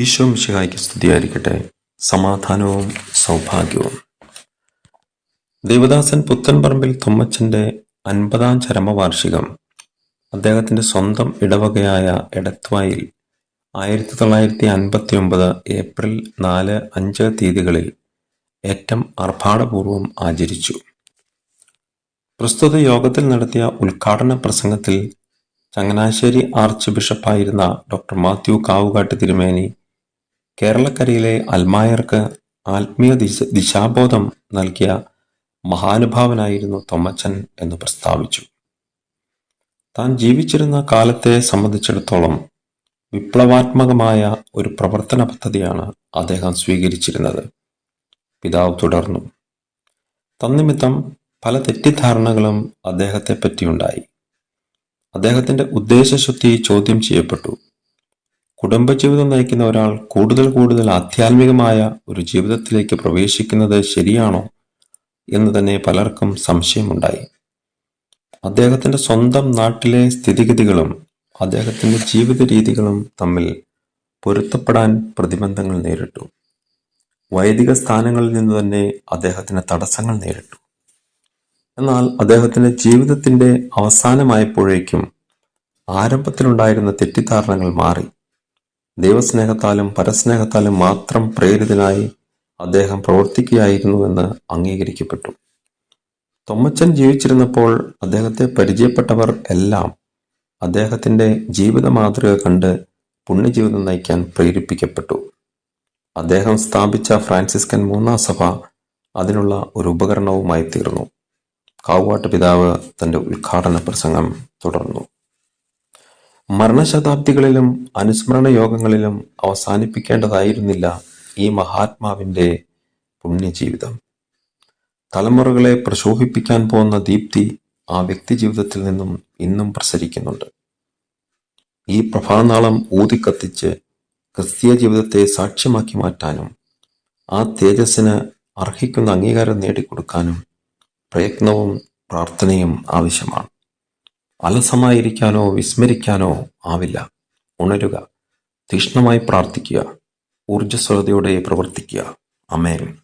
ഈശോ മിശിഹായ്ക്ക് സ്തുതിയായിരിക്കട്ടെ. സമാധാനവും സൗഭാഗ്യവും. ദേവദാസൻ പുത്തൻപറമ്പിൽ തുമ്മച്ചന്റെ അൻപതാം ചരമവാർഷികം അദ്ദേഹത്തിന്റെ സ്വന്തം ഇടവകയായ എടത്വായിൽ ആയിരത്തി തൊള്ളായിരത്തി അൻപത്തി ഒമ്പത് ഏപ്രിൽ നാല് അഞ്ച് തീയതികളിൽ ഏറ്റം ആർഭാടപൂർവം ആചരിച്ചു. പ്രസ്തുത യോഗത്തിൽ നടത്തിയ ഉദ്ഘാടന പ്രസംഗത്തിൽ ചങ്ങനാശ്ശേരി ആർച്ച് ബിഷപ്പായിരുന്ന ഡോക്ടർ മാത്യു കാവുകാട്ട് തിരുമേനി കേരളക്കരയിലെ അൽമായർക്ക് ആത്മീയ ദിശ ദിശാബോധം നൽകിയ മഹാനുഭാവനായിരുന്നു തൊമ്മച്ചൻ എന്ന് പ്രസ്താവിച്ചു. താൻ ജീവിച്ചിരുന്ന കാലത്തെ സംബന്ധിച്ചിടത്തോളം വിപ്ലവാത്മകമായ ഒരു പ്രവർത്തന പദ്ധതിയാണ് അദ്ദേഹം സ്വീകരിച്ചിരുന്നത്. പിതാവ് തുടർന്നു. തന്നിമിത്തം പല തെറ്റിദ്ധാരണകളും അദ്ദേഹത്തെ പറ്റിയുണ്ടായി അദ്ദേഹത്തിന്റെ ഉദ്ദേശശുദ്ധി ചോദ്യം ചെയ്യപ്പെട്ടു. കുടുംബജീവിതം നയിക്കുന്ന ഒരാൾ കൂടുതൽ കൂടുതൽ ആധ്യാത്മികമായ ഒരു ജീവിതത്തിലേക്ക് പ്രവേശിക്കുന്നത് ശരിയാണോ എന്ന് തന്നെ പലർക്കും സംശയമുണ്ടായി. അദ്ദേഹത്തിന്റെ സ്വന്തം നാട്ടിലെ സ്ഥിതിഗതികളും അദ്ദേഹത്തിന്റെ ജീവിത രീതികളും തമ്മിൽ പൊരുത്തപ്പെടാൻ പ്രതിബന്ധങ്ങൾ നേരിട്ടു. വൈദിക സ്ഥാനങ്ങളിൽ നിന്ന് തന്നെ അദ്ദേഹത്തിന് തടസ്സങ്ങൾ നേരിട്ടു. എന്നാൽ അദ്ദേഹത്തിന്റെ ജീവിതത്തിന്റെ അവസാനമായപ്പോഴേക്കും ആരംഭത്തിലുണ്ടായിരുന്ന തെറ്റിദ്ധാരണകൾ മാറി. ദൈവസ്നേഹത്താലും പരസ്നേഹത്താലും മാത്രം പ്രേരിതനായി അദ്ദേഹം പ്രവർത്തിക്കുകയായിരുന്നുവെന്ന് അംഗീകരിക്കപ്പെട്ടു. തൊമ്മച്ചൻ ജീവിച്ചിരുന്നപ്പോൾ അദ്ദേഹത്തെ പരിചയപ്പെട്ടവർ എല്ലാം അദ്ദേഹത്തിന്റെ ജീവിത മാതൃക കണ്ട് പുണ്യജീവിതം നയിക്കാൻ പ്രേരിപ്പിക്കപ്പെട്ടു. അദ്ദേഹം സ്ഥാപിച്ച ഫ്രാൻസിസ്കൻ മൂന്നാം സഭ അതിനുള്ള ഒരു ഉപകരണവുമായി തീർന്നു കാവുവാട്ട് പിതാവ് തന്റെ ഉദ്ഘാടന പ്രസംഗം തുടർന്നു. മരണശതാബ്ദികളിലും അനുസ്മരണ യോഗങ്ങളിലും അവസാനിപ്പിക്കേണ്ടതായിരുന്നില്ല ഈ മഹാത്മാവിന്റെ പുണ്യജീവിതം. തലമുറകളെ പ്രശോഭിപ്പിക്കാൻ പോകുന്ന ദീപ്തി ആ വ്യക്തി ജീവിതത്തിൽ നിന്നും ഇന്നും പ്രസരിക്കുന്നുണ്ട്. ഈ പ്രഭാനാളം ഊതിക്കത്തിച്ച് ക്രിസ്തീയ ജീവിതത്തെ സാക്ഷ്യമാക്കി മാറ്റാനും ആ തേജസ്സിന് അർഹിക്കുന്ന അംഗീകാരം നേടിക്കൊടുക്കാനും പ്രയത്നവും പ്രാർത്ഥനയും ആവശ്യമാണ്. അലസമായിരിക്കാനോ വിസ്മരിക്കാനോ ആവില്ല. ഉണരുക. തീഷ്ണമായി പ്രാർത്ഥിക്കുക. ഊർജസ്വലതയോടെ പ്രവർത്തിക്കുക. അമേൻ